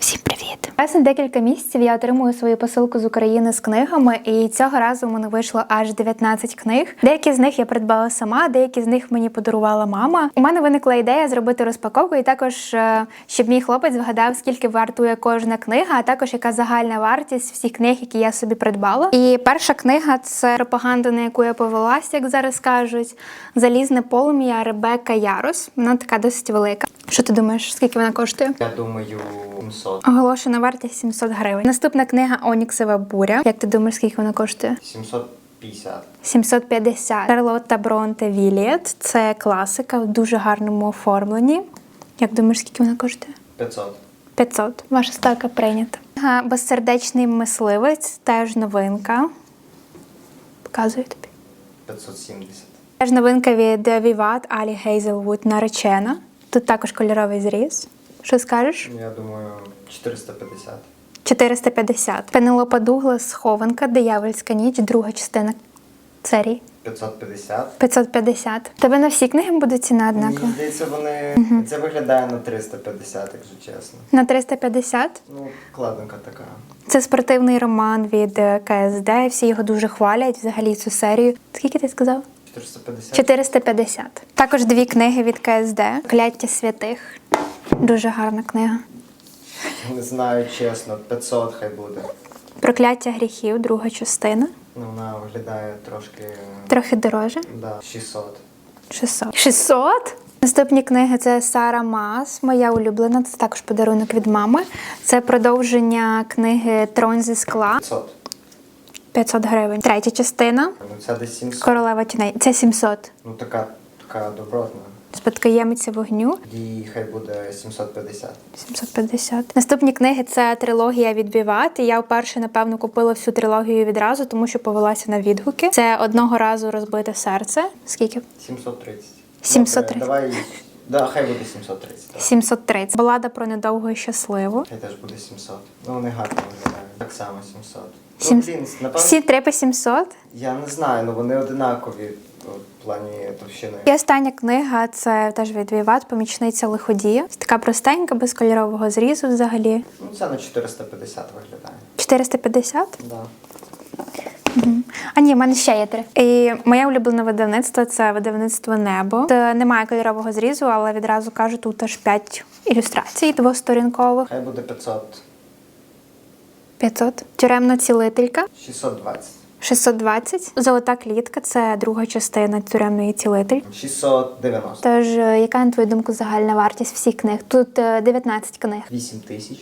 Всім привіт! Раз на декілька місяців я отримую свою посилку з України з книгами, і цього разу в мене вийшло аж 19 книг. Деякі з них я придбала сама, деякі з них мені подарувала мама. У мене виникла ідея зробити розпаковку, і також е, щоб мій хлопець вгадав, скільки вартує кожна книга, а також яка загальна вартість всіх книг, які я собі придбала. І перша книга це пропаганда, на яку я повелась, як зараз кажуть. Залізне полум'я Ребекка Ярос. Вона така досить велика. Що ти думаєш, скільки вона коштує? Я думаю, 700. Оголошена вартість 700 гривень. Наступна книга Оніксова буря. Як ти думаєш, скільки вона коштує? 750. 750. Шарлотта Бронте Віліет. Це класика в дуже гарному оформленні. Як думаєш, скільки вона коштує? 500. 500. Ваша ставка прийнята. Книга Безсердечний мисливець теж новинка. Показую тобі. 570. Теж новинка від Vivat Алі Гейзелвуд наречена. Тут також кольоровий зріз. Що скажеш? Я думаю, 450. 450. Пенелопа Дуглас Схованка, Диявольська ніч, друга частина серії. 550. 550. Тебе на всі книги буде ціна Мені здається, вони. Це виглядає на 350, якщо чесно. На 350. Ну, кладинка така. Це спортивний роман від е, КСД. Всі його дуже хвалять. Взагалі цю серію. Скільки ти сказав? 450. 450. Також дві книги від КСД. Кляття святих. Дуже гарна книга. Не знаю, чесно, 500 хай буде. Прокляття гріхів, друга частина. Ну, вона виглядає трошки. Трохи дороже. Да, 600. 600. 600? Наступні книги це Сара Мас, моя улюблена. Це також подарунок від мами. Це продовження книги Трон зі скла. 500. 500 гривень. Третя частина. Ну, це десь 700. Королева тіней. Це 700. Ну, така, така добротна. Спадкоємиця вогню. І хай буде 750. 750. Наступні книги це трилогія від І я вперше, напевно, купила всю трилогію відразу, тому що повелася на відгуки. Це одного разу розбите серце. Скільки? 730. 730. Добре, давай. Да, хай буде 730. так. 730. Балада про недовго і щасливо. Хай теж буде 700. Ну, вони гарно виглядають. Так само 700. Сім- Ну, блін, напевно, Всі три по 700. я не знаю, ну вони одинакові в плані товщини. І остання книга це теж від Віват, помічниця лиходія. Така простенька, без кольорового зрізу взагалі. Ну, це на 450 виглядає. 450? Да. А ні, в мене ще є три. І моє улюблене видавництво це видавництво Небо. Це немає кольорового зрізу, але відразу кажу, тут аж 5 ілюстрацій двосторінкових. Хай буде 500. 500. Тюремна цілителька 620. 620. Золота клітка це друга частина тюремної цілительки. 690. Тож, е, яка на твою думку загальна вартість всіх книг? Тут е, 19 книг. 8 тисяч.